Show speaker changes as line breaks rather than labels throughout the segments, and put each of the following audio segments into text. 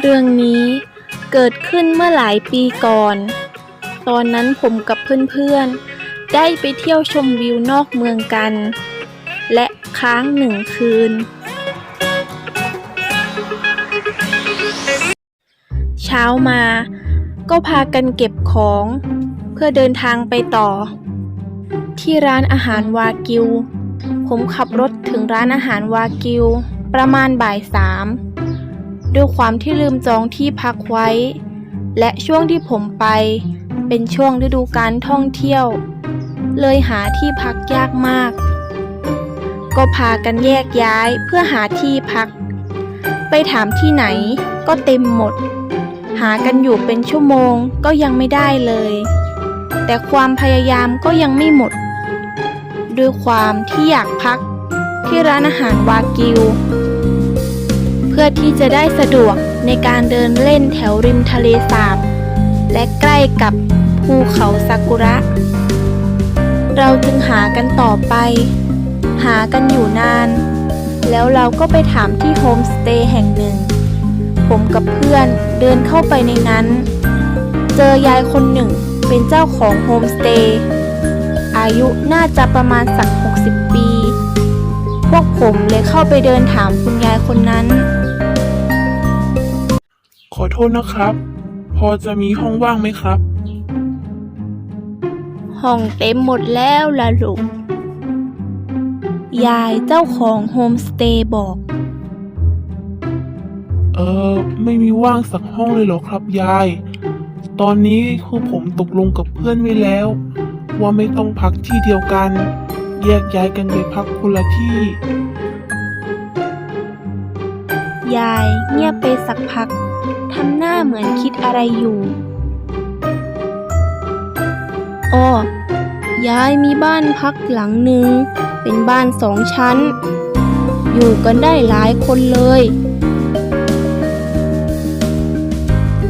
เรื่องนี้เกิดขึ้นเมื่อหลายปีก่อน ตอนนั้นผมกับเพื่อนๆ ได้ไปเที่ยวชมวิวนอกเมืองกัน และค้างหนึ่งคืน เช้ามาก็พากันเก็บของ เพื่อเดินทางไปต่อ ที่ร้านอาหารวากิว ผมขับรถถึงร้านอาหารวากิว ประมาณบ่ายสาม ด้วยความที่ลืมจองที่พักไว้ และช่วงที่ผมไป เป็นช่วงฤดูการท่องเที่ยว เลยหาที่พักยากมาก ก็พากันแยกย้ายเพื่อหาที่พัก ไปถามที่ไหนก็เต็มหมด หากันอยู่เป็นชั่วโมงก็ยังไม่ได้เลย แต่ความพยายามก็ยังไม่หมด ด้วยความที่อยากพักที่ร้านอาหารวากิว พื่อที่จะได้สะดวกในการเดินเล่นแถวริมทะเลสาบ และใกล้กับภูเขาซากุระ เราจึงหากันต่อไป หากันอยู่นาน แล้วเราก็ไปถามที่โฮมสเตย์แห่งหนึ่ง ผมกับเพื่อนเดินเข้าไปในนั้น เจอยายคนหนึ่งเป็นเจ้าของโฮมสเตย์อายุน่าจะประมาณสัก 60 ปี พวกผมเลยเข้าไปเดินถามคุณยายคนนั้น
ทษนะครับ พอจะมีห้องว่างไหมครับ
ห้องเต็มหมดแล้วล่ะลูก ยายเจ้าของโฮมสเตย์บอก
เออไม่มีว่างสักห้องเลยเหรอครับยาย ตอนนี้คือผมตกลงกับเพื่อนไว้แล้ว ว่าไม่ต้องพักที่เดียวกัน แยกย้ายกันไปพักคนละที่
ยายเงียบไปสักพัก ทำหน้าเหมือนคิดอะไรอยู่อ้อยายมีบ้านพักหลังหนึ่ง เป็นบ้านสองชั้น อยู่กันได้หลายคนเลย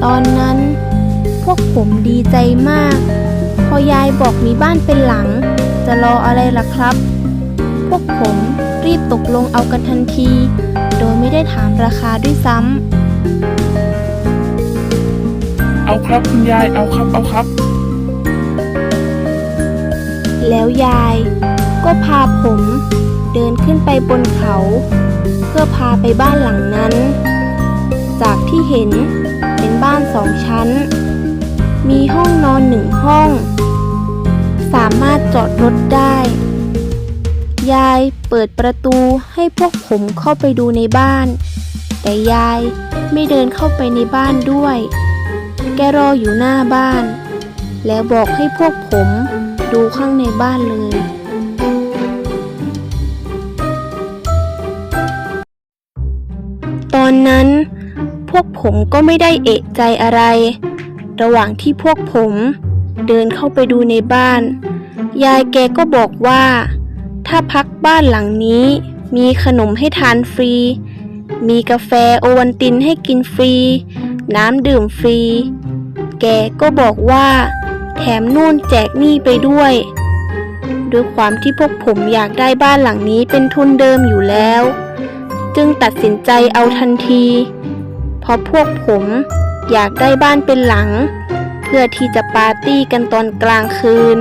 ตอนนั้น พวกผมดีใจมาก พอยายบอกมีบ้านเป็นหลัง จะรออะไรล่ะครับ พวกผมรีบตกลงเอากันทันที โดยไม่ได้ถามราคาด้วยซ้
เอาครับคุณยายเอาครับเอาครับำ
แล้วยายก็พาผมเดินขึ้นไปบนเขา เพื่อพาไปบ้านหลังนั้น จากที่เห็นเป็นบ้านสองชั้น มีห้องนอนหนึ่งห้อง สามารถจอดรถได้ ยายเปิดประตูให้พวกผมเข้าไปดูในบ้าน แต่ยายไม่เดินเข้าไปในบ้านด้วย แกรออยู่หน้าบ้าน แล้วบอกให้พวกผมดูข้างในบ้านเลยตอนนั้น พวกผมก็ไม่ได้เอะใจอะไร ระหว่างที่พวกผมเดินเข้าไปดูในบ้าน ยายแกก็บอกว่า ถ้าพักบ้านหลังนี้ มีขนมให้ทานฟรี มีกาแฟโอวันตินให้กินฟรี น้ำดื่มฟรี แกก็บอกว่า แถมนู่นแจกนี่ไปด้วย ด้วยความที่พวกผมอยากได้บ้านหลังนี้เป็นทุนเดิมอยู่แล้ว จึงตัดสินใจเอาทันที เพราะพวกผมอยากได้บ้านเป็นหลัง เพื่อที่จะปาร์ตี้กันตอนกลางคืน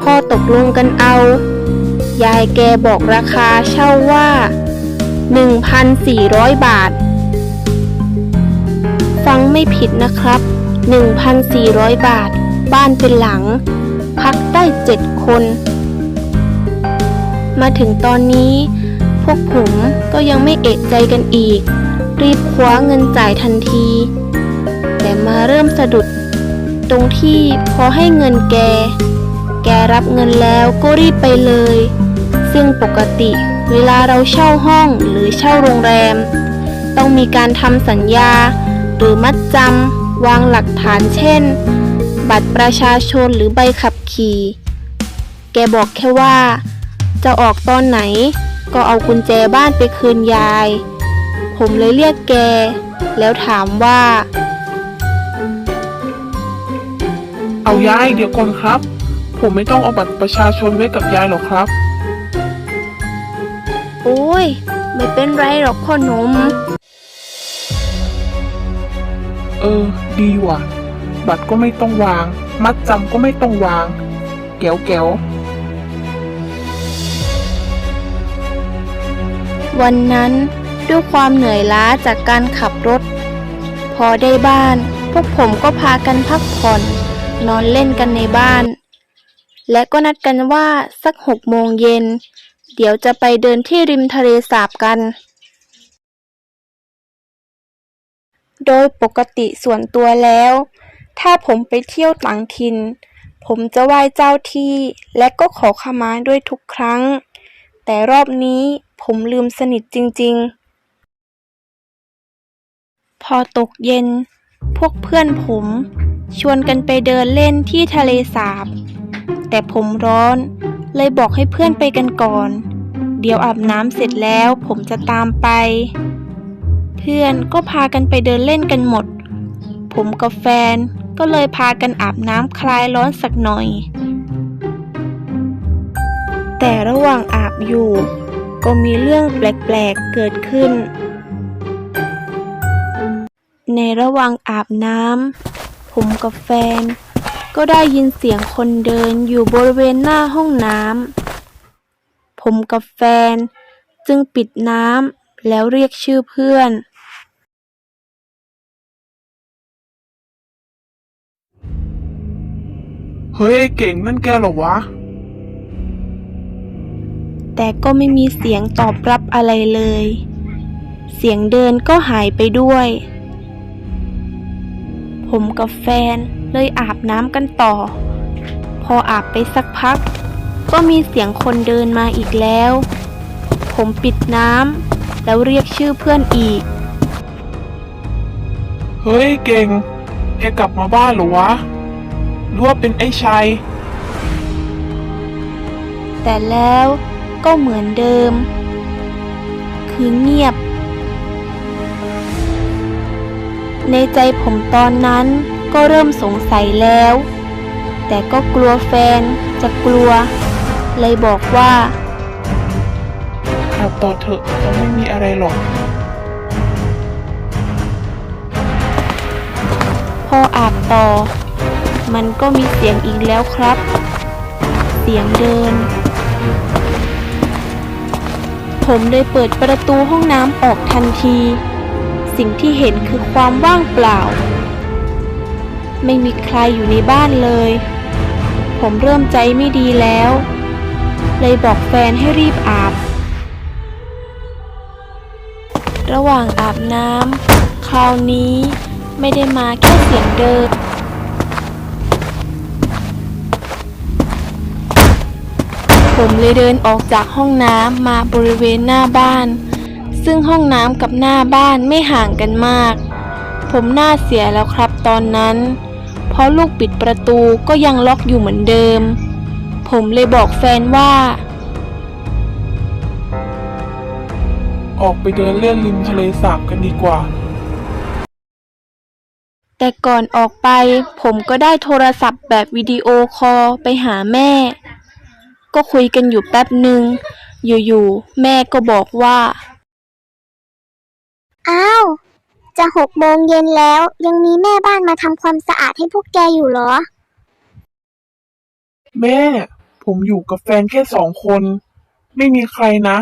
พอตกลงกันเอา ยายแกบอกราคาเช่าว่า 1,400 บาท ฟังไม่ผิดนะครับ 1,400 บาท บ้านเป็นหลัง พักได้7คน มาถึงตอนนี้ พวกผมก็ยังไม่เอะใจกันอีก รีบคว้าเงินจ่ายทันที แต่มาเริ่มสะดุด ตรงที่พอให้เงินแกแกรับเงินแล้วก็รีบไปเลย ซึ่งปกติเวลาเราเช่าห้องหรือเช่าโรงแรม ต้องมีการทำสัญญา หรือมัดจำวางหลักฐานเช่น บัตรประชาชนหรือใบขับขี่ แกบอกแค่ว่า จะออกตอนไหนก็เอากุญแจบ้านไปคืนยาย ผมเลยเรียกแก แล้วถามว่า
เอายายเดี๋ยวก่อนครับ ผมไม่ต้องเอาบัตรประชาชนไว้กับยายหรอกครับ
โอ้ย ไม่เป็นไรหรอกพ่อหนุ่ม
เออ ดีว่ะ บัตรก็ไม่ต้องวาง มัดจำก็ไม่ต้องวาง แก้วแก้ว
วันนั้นด้วยความเหนื่อยล้าจากการขับรถ พอได้บ้าน พวกผมก็พากันพักผ่อน นอนเล่นกันในบ้าน และก็นัดกันว่าสักหกโมงเย็น เดี๋ยวจะไปเดินที่ริมทะเลสาบกัน โดยปกติส่วนตัวแล้ว ถ้าผมไปเที่ยวต่างถิ่น ผมจะไหว้เจ้าที่และก็ขอขมาด้วยทุกครั้ง แต่รอบนี้ผมลืมสนิทจริงๆ พอตกเย็น พวกเพื่อนผม ชวนกันไปเดินเล่นที่ทะเลสาบ แต่ผมร้อน เลยบอกให้เพื่อนไปกันก่อน เดี๋ยวอาบน้ำเสร็จแล้วผมจะตามไป เพื่อนก็พากันไปเดินเล่นกันหมด ผมกับแฟนก็เลยพากันอาบน้ำคลายร้อนสักหน่อย แต่ระหว่างอาบอยู่ ก็มีเรื่องแปลกๆเกิดขึ้น ในระหว่างอาบน้ำผมกับแฟน ก็ได้ยินเสียงคนเดินอยู่บริเวณหน้าห้องน้ำ ผมกับแฟนจึงปิดน้ำแล้วเรียกชื่อเพื่อน
เฮ้ยไอ้เก่งนั่นแกเหรอวะ
แต่ก็ไม่มีเสียงตอบรับอะไรเลย เสียงเดินก็หายไปด้วย ผมกับแฟน เลยอาบน้ำกันต่อ พออาบไปสักพัก ก็มีเสียงคนเดินมาอีกแล้ว ผมปิดน้ำแล้วเรียกชื่อเพื่อนอีก
เฮ้ยเก่งแกกลับมาบ้านเหรอวะหรือว่าเป็นไอ้ชัย
แต่แล้วก็เหมือนเดิม คือเงียบ ในใจผมตอนนั้น ก็เริ่มสงสัยแล้ว แต่ก็กลัวแฟนจะกลัว เลยบอกว่า
อาบต่อเถอะจะไม่มีอะไรหรอก
พออาบต่อ มันก็มีเสียงอีกแล้วครับ เสียงเดิน ผมเลยเปิดประตูห้องน้ำออกทันที สิ่งที่เห็นคือความว่างเปล่า ไม่มีใครอยู่ในบ้านเลย ผมเริ่มใจไม่ดีแล้ว เลยบอกแฟนให้รีบอาบ ระหว่างอาบน้ำคราวนี้ไม่ได้มาแค่เสียงเดินผมเลยเดินออกจากห้องน้ำมาบริเวณหน้าบ้าน ซึ่งห้องน้ำกับหน้าบ้านไม่ห่างกันมาก ผมน่าเสียแล้วครับตอนนั้น เพราะลูกปิดประตูก็ยังล็อกอยู่เหมือนเดิม ผมเลยบอกแฟนว่า
ออกไปเดินเล่นริมทะเลสาบกันดีกว่า
แต่ก่อนออกไป ผมก็ได้โทรศัพท์แบบวิดีโอคอลไปหาแม่ ก็คุยกันอยู่แป๊บหนึ่งอยู่ๆแม่ก็บอกว่า
อ้าว จะหกโมงเย็นแล้ว ยังมีแม่บ้านมาทำความสะอาดให้พวกแกอยู่เหรอ
แม่ ผมอยู่กับแฟนแค่สองคน ไม่มีใครนะ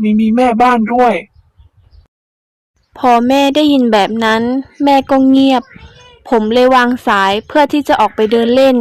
มีมีแม่บ้านด้วย
พอแม่ได้ยินแบบนั้น แม่ก็เงียบ ผมเลยวางสายเพื่อที่จะออกไปเดินเล่น